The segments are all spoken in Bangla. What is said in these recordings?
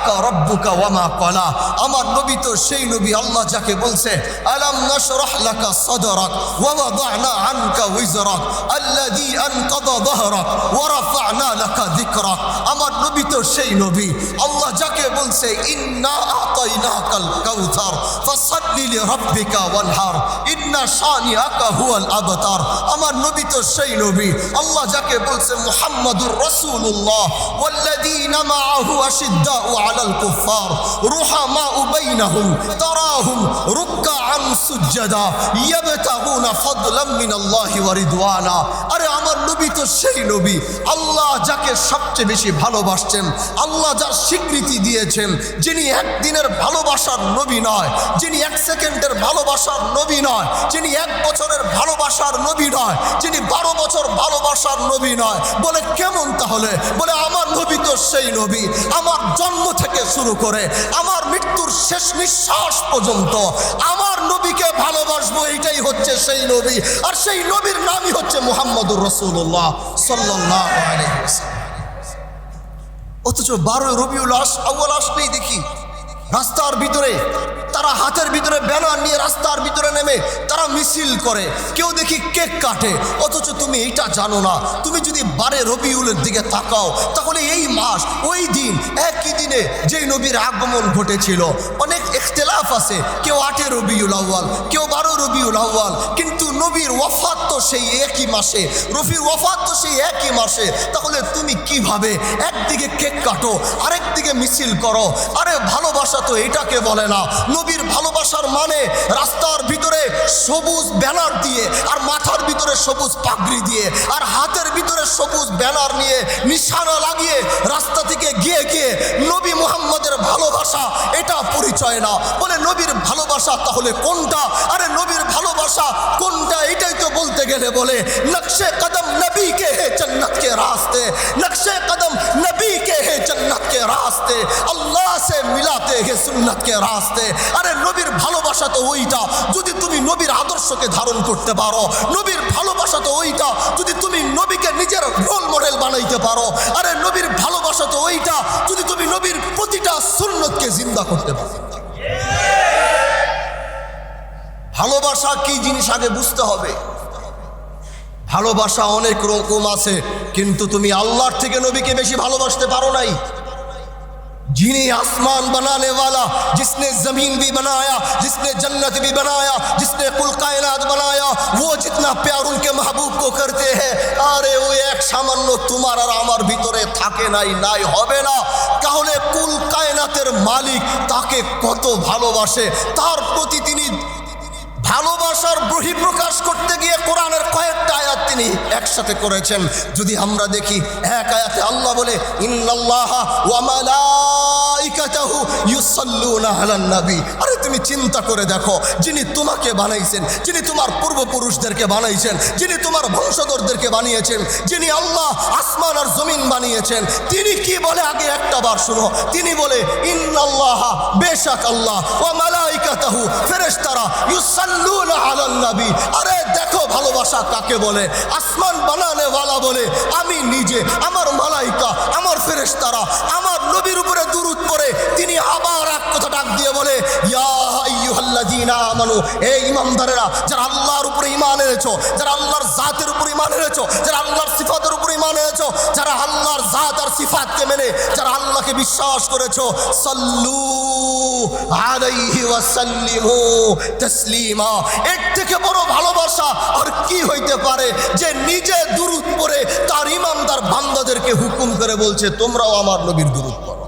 আকা রব্বুকা ওয়ামা কলা আমার নবী তো সেই নবী আল্লাহ যাকে বলছে আলাম নশরহ লাকা সদরক ওয়াদানা আনকা উইজরক আল্লাযী আনকাদা যহরক ওয়া রাফা'না লাকা যিকরক আমার নবী তো সেই নবী আল্লাহ যাকে বলছে ইন্না আতাইনাকাল কাউসার ফাসাল্লি লিরাব্বিকা ওয়ানহার ইন্না শানিআকা হুয়াল আবতার আমার নবী তো সেই নবী আল্লাহ যাকে বলছে মুহাম্মাদুর রাসূলুল্লাহ ওয়াল্লাযীনা মাআহু আশিদ্দাউ على الكفار رحماء بينهم تراهم ركعا আমার নবী তো সেই নবী। আল্লাহ যাকে সবচেয়ে বেশি ভালোবাসছেন, আল্লাহ যার স্বীকৃতি দিয়েছেন, যিনি একদিনের ভালোবাসার নবী নয়, যিনি এক সেকেন্ডের ভালোবাসার নবী নয় এক বছরের ভালোবাসার নবী নয় বারো বছর ভালোবাসার নবী নয়। বলে কেমন তাহলে? বলে আমার নবী তো সেই নবী। আমার জন্ম থেকে শুরু করে, আমার মৃত্যুর শেষ নিঃশ্বাস পর্যন্ত, আমার নবীকে ভালোবাসবো, এইটাই হচ্ছে সেই নবী। আর সেই নবীর নামই হচ্ছে মোহাম্মদুর রসুল্লাহ সাল্লাহ অথচ বারোই রবিউল আস আউ্ল আসলেই দেখি। রাস্তার ভিতরে, তারা হাতের ভিতরে ব্যানার নিয়ে রাস্তার ভিতরে নেমে তারা মিছিল করে। কেউ দেখি কেক কাটে, অথচ তুমি এইটা জানো না। তুমি যদি বারে রবিউলের দিকে তাকাও, তাহলে এই মাস, ওই দিন, একই দিনে যেই নবীর আগমন ঘটেছিল। অনেক ইখতলাফ আছে। কেউ আটে রবিউল আউ্বাল কেউ বারো রবিউল আউ্বাল কিন্তু নবীর ওয়াফাত তো সেই একই মাসে। রফির ওয়াফাত তো সেই একই মাসে। তাহলে তুমি কীভাবে একদিকে কেক কাটো, আরেকদিকে মিছিল করো? আরে ভালোবাসা তো এটাকে বলে না। নবীর ভালোবাসার মানে রাস্তার ভিতরে ভিতরে সবুজ ব্যানার দিয়ে আর মাথার ভিতরে সবুজ পাগড়ি দিয়ে আর হাতের ভিতরে সবুজ ব্যানার নিয়ে নিশানা লাগিয়ে রাস্তা থেকে গিয়ে গিয়ে নবী মুহাম্মদের ভালোবাসা, এটা পরিচয় না। বলে নবীর ভালোবাসা তাহলে কোনটা? আরে নবীর ভালোবাসা কোনটা? এটাই তো বলতে গেলে বলে, নকশে কদম নবী কে হে জন্নত কে রাস্তে? নকশে কদম নবী কে হে জন্নত কে রাস্তে? আল্লাহ সে মিলাতে হে সুন্নত কে রাস্তে? আরে নবীর ভালোবাসা তো ওইটা। যদি তুমি নবীর আদর্শকে ধারণ করতে পারো, নবীর ভালোবাসা তো ওইটা, যদি তুমি নবীকে নিজের রোল মডেল বানাইতে পারো, আরে নবীর ভালোবাসা তো ওইটা, যদি তুমি নবীর প্রতিটা সুন্নতকে জিন্দা করতে পারো। ভালোবাসা কি জিনিস আগে বুঝতে হবে? ভালোবাসা অনেক রকম আছে, কিন্তু তুমি আল্লাহর থেকে নবীকে বেশি ভালোবাসতে পারো নাই। جنہیں آسمان بنانے والا، جس نے زمین بھی بنایا، جس نے جنت بھی بنایا، جس نے کل کائنات بنایا، وہ جتنا پیار ان کے محبوب کو کرتے ہیں، آرے وہ ایک সামান্য তোমার আর আমার ভিতরে থাকে নাই নাই হবে না তাহলে কুল কায়নাতের মালিক তাকে কত ভালোবাসে তার প্রতি তিনি ভালোবাসার বহিঃপ্রকাশ করতে গিয়ে কোরআনের কয়েকটা আয়াত তিনি একসাথে করেছেন। যদি আমরা দেখি, এক আয়াতে আল্লাহ বলে আরে তুমি চিন্তা করে দেখো, যিনি তোমাকে বানাইছেন, যিনি তোমার পূর্বপুরুষদেরকে বানাইছেন, যিনি তোমার বংশধরদেরকে বানিয়েছেন, যিনি আল্লাহ আসমান আর জমিন বানিয়েছেন, তিনি কি বলে? আগে একটা বার শুনো। তিনি বলে, ইন্নাল্লাহ বেশাক আল্লাহ ওয়া মালাইকাতাহু ফেরেশতারা ইউসাল্লুনা আলান নবী। আরে দেখো ভালোবাসা কাকে বলে? আসমান বানানে ওয়ালা বলে, আমি নিজে, আমার মালাইকা, আমার ফেরেশতারা, আমার নবীর উপরে দুরুদ পড়ে, তিনি আবার এক কথা ডাক দিয়ে বলে আইয়ুহাল্লাযীনা আমানু, এই যারা আল্লাহর এনেছো, যারা আল্লাহর জাতের এনেছো, যারা আল্লাহর সিফাতের এনেছো, যারা আল্লাহর জাত আর সিফাতকে মেনে, যারা আল্লাহকে বিশ্বাস করেছ আলাইহি তাসলিমা। এর থেকে বড় ভালোবাসা আর কি হইতে পারে যে নিজে দুরুদ পড়ে তার ইমামদার বান্দাদেরকে হুকুম করে বলছে, তোমরাও আমার নবীর দুরুদ পড়ো।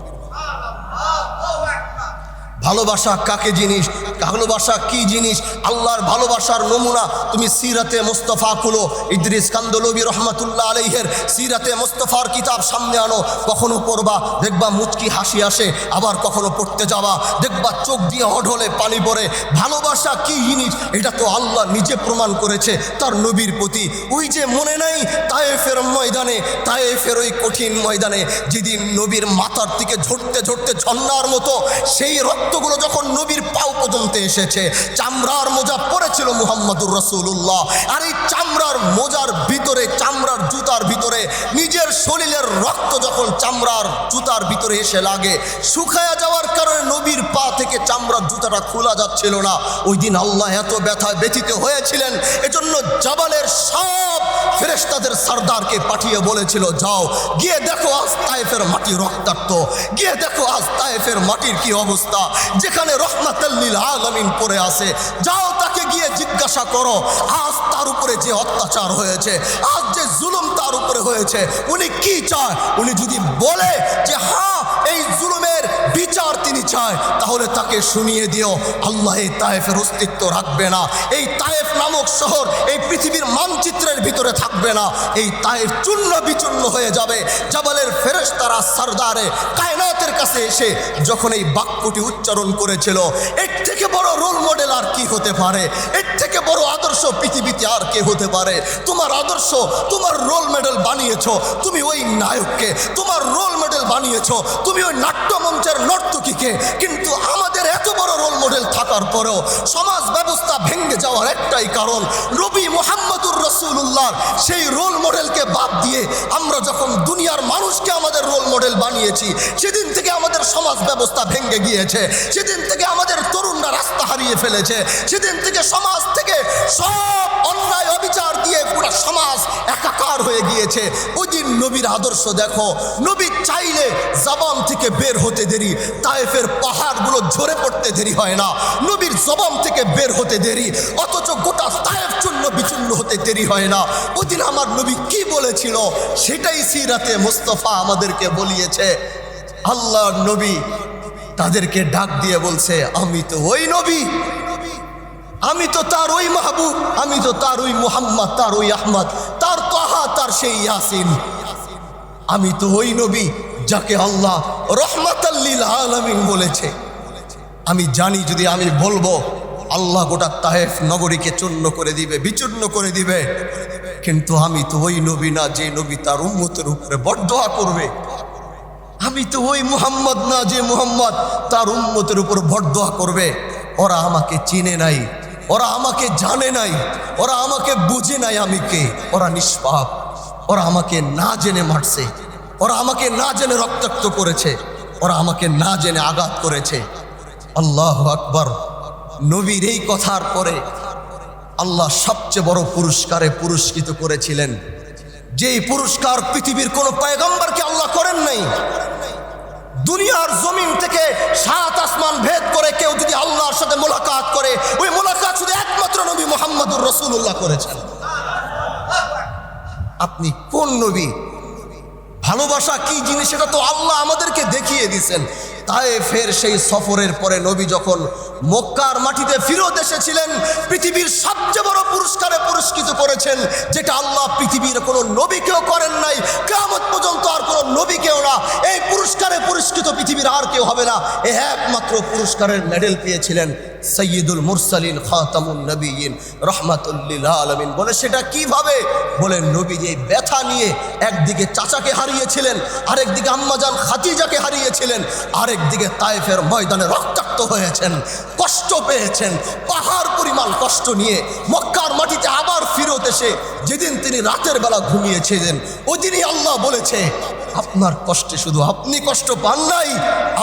ভালোবাসা কাকে জিনিস? ভালোবাসা কি জিনিস? আল্লাহর ভালোবাসার নমুনা তুমি সিরাতে মোস্তফা খুলো। ইদ্রিস কান্দলবি রহমাতুল্লাহ আলাইহের সিরাতে মোস্তফার কিতাব সামনে আনো। কখনো পড়বা, দেখবা মুচকি হাসি আসে, আবার কখনো পড়তে যাওয়া দেখবা চোখ দিয়ে অঢলে পানি পড়ে। ভালোবাসা কি জিনিস? এটা তো আল্লাহ নিজে প্রমাণ করেছে তার নবীর প্রতি। ওই যে মনে নাই তায়েফের ময়দানে, তায়েফের ওই কঠিন ময়দানে, যেদিন নবীর মাথার দিকে ঝরতে ঝরতে ঝর্ণার মতো সেই রক্তগুলো যখন নবীর পাও পর্যন্ত এসেছে, চামড়ার মোজা পরেছিল মুহাম্মদুর রসুল্লাহ আর এই চামড়ার মোজার ভিতরে, চামড়ার জুতার ভিতরে নিজের শরীরের রক্ত যখন চামড়ার জুতার ভিতরে এসে লাগে, শুকায়া যাওয়ার কারণে নবীর পা থেকে চামড়ার জুতাটা খোলা যাচ্ছিল না। ওই দিন আল্লাহ এত ব্যথা ব্যথিত হয়েছিলেন, এজন্য জাবালের সব ফেরেশতাদের সর্দারকে পাঠিয়ে বলেছিল, যাও, গিয়ে দেখো আজ তায়েফের মাটি রক্তাক্ত, গিয়ে দেখো আজ তায়েফের মাটির কি অবস্থা, যেখানে রহমাতাল্লিল আলামিন পড়ে আছে। যাও তাকে গিয়ে জিজ্ঞাসা করো, আজ তার উপরে যে অত্যাচার হয়েছে, আজ যে জুলুম তার উপরে হয়েছে, উনি কি চায়? উনি যদি বলে যে হ্যাঁ এই জুলুমের বিচার তিনি চায়, তাহলে তাকে শুনিয়ে দিও, আল্লাহ এই তায়েফের অস্তিত্ব রাখবে না। এই তায়েফ নামক শহর এই পৃথিবীর মানচিত্রের ভিতরে থাকবে না। এই তায়েফ চূর্ণ বিচূর্ণ হয়ে যাবে। জাবালের ফেরেশতারা সর্দারে কায়নাতের কাছে এসে যখন এই বাক্যটি উচ্চারণ করেছিল, এর থেকে বড় রোল মডেল আর কি হতে পারে? এর থেকে বড় আদর্শ পৃথিবীতে আর কে হতে পারে? তোমার আদর্শ, তোমার রোল মডেল বানিয়েছো। তুমি ওই নায়ককে, তোমার রোল মডেল বানিয়েছো। তুমি ওই নাট্যমঞ্চের নর্তকীকে। কিন্তু আমাদের এত বড় রোল মডেল থাকার পরেও সমাজ ব্যবস্থা ভেঙে যাওয়ার একটাই কারণ রবি মোহাম্মদুর রসুল্লাহর সেই রোল মডেলকে বাদ দিয়ে আমরা যখন দুনিয়ার মানুষকে আমাদের রোল মডেল বানিয়েছি, সেদিন থেকে আমাদের সমাজ ব্যবস্থা ভেঙে গিয়েছে। সেদিন থেকে আমাদের তরুণরা রাস্তা হারিয়ে ফেলেছে। সেদিন থেকে সমাজ থেকে সব অন্যায়, অবিচার দিয়ে পুরো সমাজ একাকার হয়ে গিয়েছে। ওই দিন নবীর আদর্শ দেখো, নবী চাইলে জবান থেকে বের হতে দেরি, তায়েফের পাহাড়গুলো ঝরে পড়তে দেরি হয় না। নবীর জবান থেকে বের হতে দেরি, অথচ গোটা তায়েফ চূর্ণ বিচূর্ণ হতে দেরি হয় না। ওই দিন আমার নবী কি বলেছিল, সেটাই সিরাতে মুস্তফা আমাদেরকে বলিয়েছে। আল্লাহর নবী তাদেরকে ডাক দিয়ে বলছে, আমি তো ওই নবী, আমি তো তার ওই মাহবুব, আমি তো তার ওই মুহাম্মদ, তার ওই আহমদ, তার তাহা, তার সেই ইয়াসিন। আমি তো ওই নবী যাকে আল্লাহ রহমাতাল্লিল আলামিন বলেছে। আমি জানি যদি আমি বলব, আল্লাহ গোটা তাহেফ নগরীকে চূর্ণ করে দিবে, বিচূর্ণ করে দিবে। কিন্তু আমি তো ওই নবী না, যে নবী তার উন্মতের উপরে বরদোয়া করবে। আমি তো ওই মুহাম্মদ না যে মুহাম্মদ, তার উম্মতের উপর বরদোয়া করবে। ওরা আমাকে চিনে নাই, ওরা আমাকে জানে নাই, ওরা আমাকে বুঝে নাই আমি কে। ওরা নিষ্পাপ, ওরা আমাকে না জেনে মারছে, ওরা আমাকে না জেনে রক্তাক্ত করেছে, ওরা আমাকে না জেনে আঘাত করেছে। আল্লাহ আকবর। নবীর এই কথার পরে আল্লাহ সবচেয়ে বড় পুরস্কারে পুরস্কৃত করেছিলেন। যেই পুরস্কার পৃথিবীর কোন পয়গম্বরকে আল্লাহ করেন নাই, দুনিয়ার জমিন থেকে সাত আসমান ভেদ করে কেউ যদি আল্লাহর সাথে মোলাকাত করে, ওই মোলাকাত শুধু একমাত্র নবী মোহাম্মদুর রসুল্লাহ করেছেন। আপনি কোন নবী? ভালোবাসা কি জিনিস? সেটা তো আল্লাহ আমাদেরকে দেখিয়ে দিয়েছেন। তাই ফের সেই সফরের পরে নবী যখন মক্কার মাটিতে ফিরত এসেছিলেন, পৃথিবীর সবচেয়ে বড় পুরস্কারে পুরস্কৃত করেছেন, যেটা আল্লাহ পৃথিবীর কোনো নবীকেও করেন নাই কেমন পর্যন্ত আর কোনো নবীকেও না। এই পুরস্কারে পুরস্কৃত পৃথিবীর আর কেউ হবে না। এ একমাত্র পুরস্কারের মেডেল পেয়েছিলেন সৈয়দুল মুরসালিন খাতামুন নবীন রহমাতুল্লিল আলমিন। বলে, সেটা কীভাবে? বলে, নবী এই ব্যথা নিয়ে একদিকে চাচাকে হারিয়েছিলেন, আরেকদিকে আম্মাজান খাতিজাকে হারিয়েছিলেন। আরেকদিকে তায়েফের ময়দানে রক্তাক্ত হয়েছেন, কষ্ট পেয়েছেন, পাহাড় পরিমাণ কষ্ট নিয়ে মক্কার মাটিতে আবার ফিরত এসে যেদিন তিনি রাতের বেলা ঘুমিয়েছিলেন, ওদিনই দিনই আল্লাহ বলেছে, আপনার কষ্টে শুধু আপনি কষ্ট পান নাই,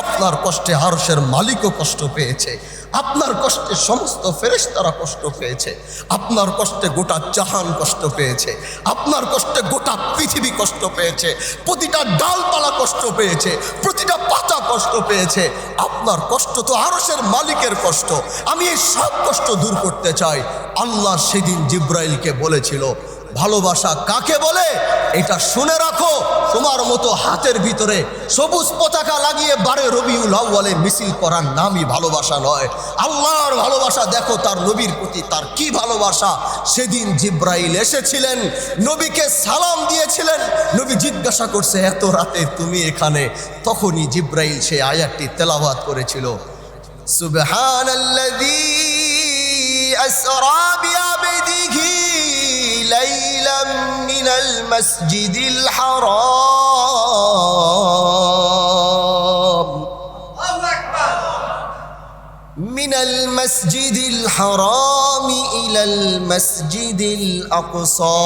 আপনার কষ্টে হারসের মালিকও কষ্ট পেয়েছে। আপনার কষ্টে সমস্ত ফেরেশতারা কষ্ট পেয়েছে। আপনার কষ্টে গোটা জাহান কষ্ট পেয়েছে। আপনার কষ্টে গোটা পৃথিবী কষ্ট পেয়েছে। প্রতিটা ডালপালা কষ্ট পেয়েছে। প্রতিটা পাতা কষ্ট পেয়েছে। আপনার কষ্ট তো আরশের মালিকের কষ্ট। আমি এই সব কষ্ট দূর করতে চাই। আল্লাহ সেদিন জিব্রাইলকে বলেছিল, ভালোবাসা কাকে বলে? এটা শুনে রাখো, তোমার মতো হাতের ভিতরে সবুজ পতাকা লাগিয়ে বারে রবিউল আউ্বালে মিছিল করার নামই ভালোবাসা নয়। আল্লাহর ভালোবাসা, দেখো তার নবীর প্রতি তার কি ভালোবাসা। সেদিন জিব্রাইল এসেছিলেন, নবীকে সালাম দিয়েছিলেন। নবী জিজ্ঞাসা করছে, এত রাতে তুমি এখানে? তখনই জিব্রাইল সে আয়াতটি তেলাবাদ করেছিল। সুবহানাল্লাযী আসরা বিআবদিহি ليلا من المسجد الحرام. من المسجد الحرام إلى المسجد الأقصى.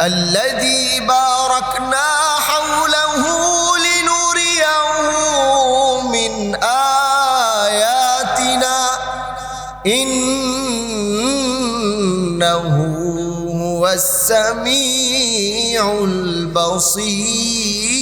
الذي باركنا حوله السميع البصير.